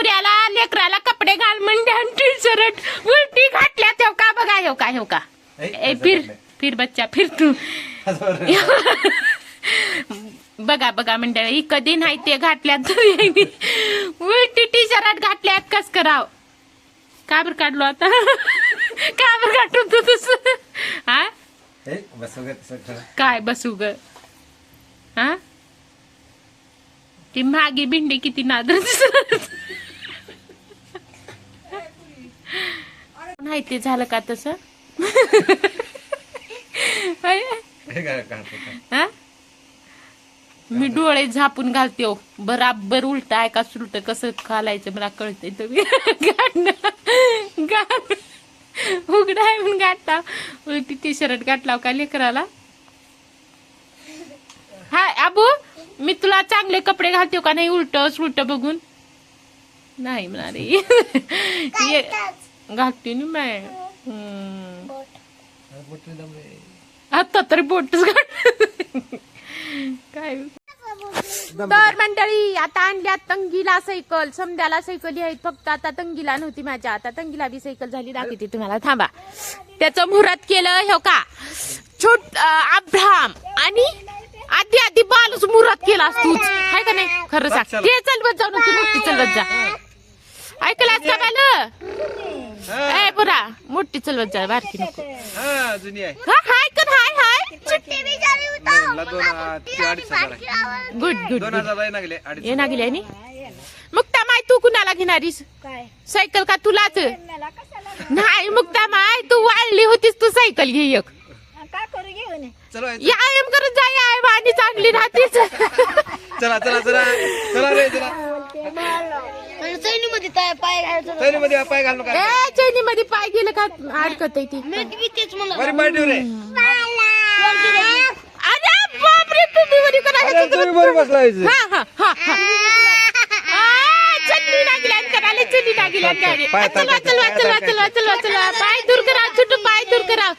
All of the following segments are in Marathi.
नवऱ्याला लेकराला कपडे घाल म्हणजे टी शर्ट. उलटी घातल्या तेव का बघा हेव का हेव का? ए फिर फिर बच्चा फिर तू. बघा बघा मंडळी कधी नाही ते घातल्यात उलटी टी शर्ट घातल्यात कस कराव? का बरं काढलो आता? का बरं काढतो तू तस? हा काय बसू ग? हा ती मागे भिंडी किती नादर नाही ते झालं का तस? हा मी डोळे झापून घालते हो. बराबर उलट आहे का सुलट कसं घालायचं मला कळतंय तुम्ही. उघडाय म्हणून गाठला. उलटी टी शर्ट गाठला का लेकराला? हाय आबू मी तुला चांगले कपडे घालते का? नाही उलट सुलट बघून. नाही म्हणारे ये- घालते ना मी. हम्म. आता तरी बोटच घाल काय? तर मंडळी आता आणल्या तंगीला सायकल. समद्याला सायकली आहेत फक्त आता तंगीला नव्हती माझ्या. आता तंगीला बी सायकल झाली दाखवते तुम्हाला. थांबा. त्याचं मुहूर्त केलं हे का? छोट अब्राम आणि आधी आधी बालच मुहूर्त केला तूच हाय का नाही? खरं सांग. ते चलवत जाऊ ती मोठी चलवत जा. ऐकलास का बाल? ए पुरा मोठी चलवत जा बारकी नको. हा जुनी आहे. हा, हाय कर हाय हाय. मला दोन ते अडीच हजार आहे. गुड गुड दोन हजार आहे अडीच ये ना गेली आणि. मुक्ता माय तू कुणाला घेणारीस? काय? सायकल का तुलाच? मला कशाला नाही मुक्ता माय तू वाढली होतीस तू सायकल घे एक. काय करू घेऊन चलो व्यायाम करत जा व्यायाम आणि चांगली राहतेच चला चला चला. चला रे चला. पाय तरी मध्ये पाय घालू का ए चैनी मध्ये पाय गेलं का? अडकत आहे ती. मी तेच म्हणलं. बरी पाय ठेव रे. अरे बापरे तुम्ही वरी करा. अरे तुम्ही बरी बसलायचं हा हा हा हा. आ, चटणी लागल्या करायला चटणी लागल्या गाडी पाय चल चल चल चल चल चल. पाय दूर करा छोटू पाय दूर करा.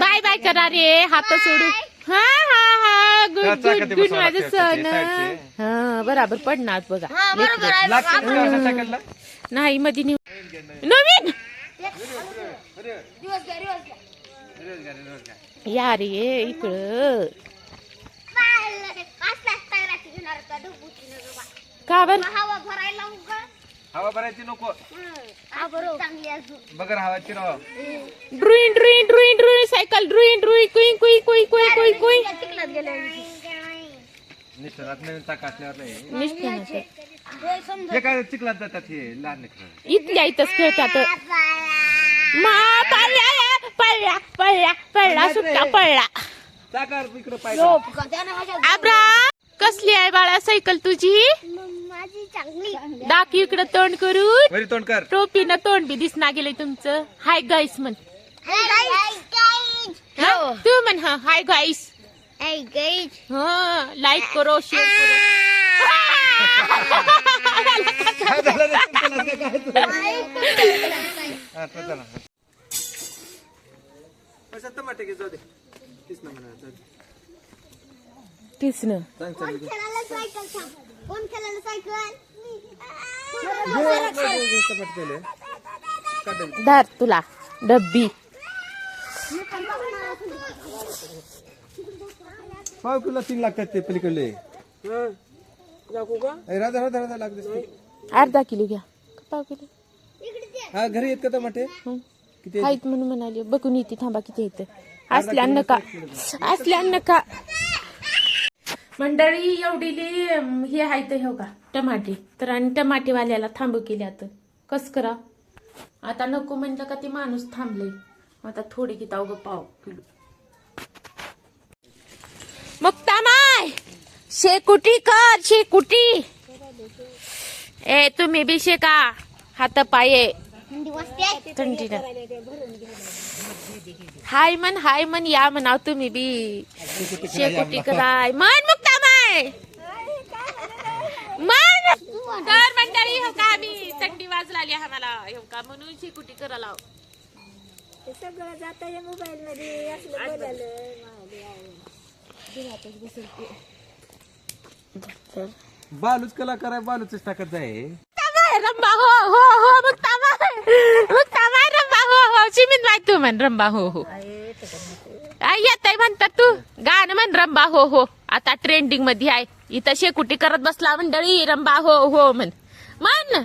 बाय बाय करा रे हात सोडू हा हा हा. गुड गुड चाकाती गुड माझं साईडचे. हा बराबर पडणार बघा. बरोबर आहे. लागते का अशा सायकलला नाही मध्ये नेऊ. नवीन? दिवस घ्या दिवस घ्या. या रे इकडं. का? बर? हवा भरायला भरायची नको. हा बरोबर चांगली अजून. बगर हवाची राव ड्रुईन ड्रुईन ड्रुईन सायकल ड्रुईन ड्रुई कुई कुई कुई कुई कुई कुई चिखलात गेले निष्ठरात नवीन चाक असल्यावर नाही. निष्ठा होय समजा हे काय चिखलात जातात हे लहान लेकरं? इथल्या इथंच खेळतात. मा पळला पळला पळला पळला सुट्टा पळला चाकार इकडे आब्रा कसली आहे बाळा सायकल तुझी? माझी चांगली दाख इकडं तोंड करून. तोंड कर. टोपीनं तोंड बी दिसना गेलंय तुमचं. हाय गाईस म्हण. म्हण हा हाय गाईस हा लाईक करो शेअर करो. तीच ना. कोण खेळायला सायकल. धर तुला डब्बी पाव किलो तीन लागतात ते पलीकडले? ए, राधा राधा राधा लागते अर्धा किलो घ्या. पाव किलो. हा घरी येत का टमाटे? हं. किती आहेत? म्हणून म्हणाले. बघून येते थांबा किती येतं असल्या नका. असल्या नका. मंडळी एवढी हे आहे तर हो का टमाटे. तर आणि टमाटेवाल्याला थांबू केले आता. कस करा? आता नको म्हणलं का ते माणूस थांबले आता थोडे घेत अवघ पाव किलो. मुक्ता माय शेकुटी कर शेकुटी! ए तुम्ही बी शेका. हात पाये. थंडीनं हाय मन हाय मन या म्हणाव तुम्ही बी. शेकोटी कराय मन मुक्ता माय मन तर मंडळी हो का आम्ही थंडी वाजलाली आम्हाला. हो का? म्हणून शेकोटी करायला सगळं जात मोबाईल मध्ये असलं बोलायला बालूच कलाकार आहे बालूच टाकत आहे. तामाय रंबा. हो हो हो मग तामाय रंबा. हो हो चिमिन माय तू म्हण रंबा. हो हो. आई येत आहे म्हणतात तू. गाणं म्हण रंबा. हो हो. आता ट्रेंडिंगमध्ये आहे. इथं शेकुटी करत बसला मंडळी रंबा. हो हो म्हण. म्हण.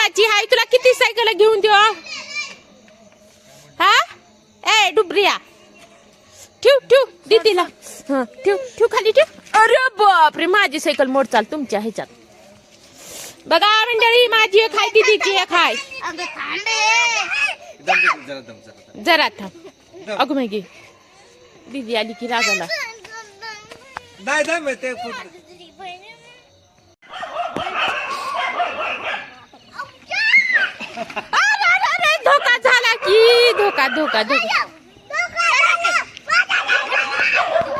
भावाची हाय तुला किती सायकल घेऊन देऊ हा? ए डुबऱ्या ठेव ठेव दीदीला हा ठेव ठेव खाली ठेव. अरे बापरे माझी सायकल मोड चाल तुमच्या ह्याच्यात. बघा मंडळी माझी एक हाय दीदीची एक हाय अगं थांब रे. जरा दम जरा जरा थांब. अगं मागे. दीदी आली की रागाला. नाही अरे, अरे, अरे, धोका झाला की? धोका धोका धोका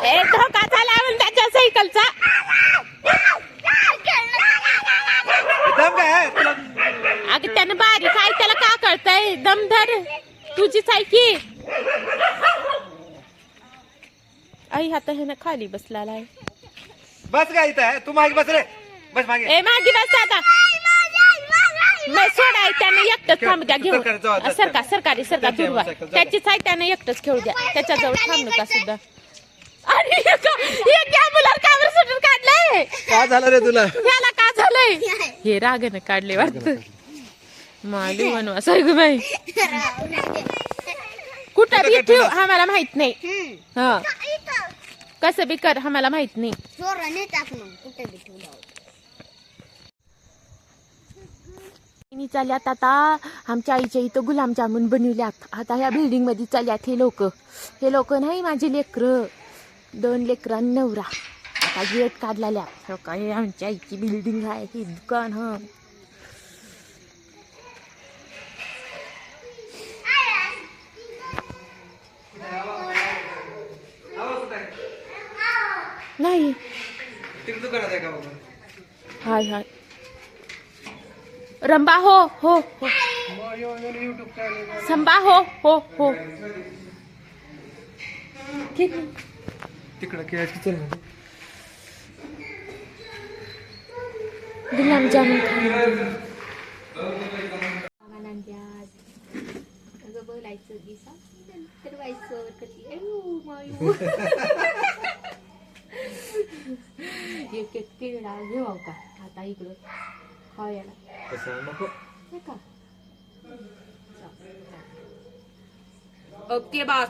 ए धोका झाला म्हणून त्याच्या सायकलचा. त्यानं बारीक आहे त्याला का कळतंय? तुझी सायकी. आई आता ह्यानं खाली बसला आहे बस काय इथं तू मागे बस रे. बस मागे. ए मागे बस आता. नाही सोडाय त्याने एकटंच थांब द्या घेऊन. सरका सरकारी सरकार त्याची दुर्वा. त्याचीच आहे त्याने एकटंच खेळू द्या. त्याच्याजवळ थांब नका सुद्धा? हे कावर सुटून काढलंय. का झालं रे तुला? ह्याला का झालंय? हे रागाने काढले वाटत. माली बनवा सग बाई. कुठं बी ठेव आम्हाला माहीत नाही. हा. कसं बी कर आम्हाला माहीत नाही. चोराने टाकणं कुठे बी मी चालल्यात आता. आमच्या आईच्या इथं गुलाबजामुन बनवल्यात. आता ह्या बिल्डिंगमध्ये चालल्यात हे लोक. हे लोक नाही माझे लेकर. दोन लेकर नवरा. आता गेट काढलेल्या. हो का हे आमच्या आईची बिल्डिंग आहे. ही दुकान ह. नाही. हाय हाय. रंबा हो हो हो संबा हो हो हो ठीक. तिकडं खेळायची चल. गुलाबजामुन बोलायचं दिसा तर व्हायचं कधी. एक एक केळा घेऊ का आता इकडं खायला तसं नको. हे का? Okay boss.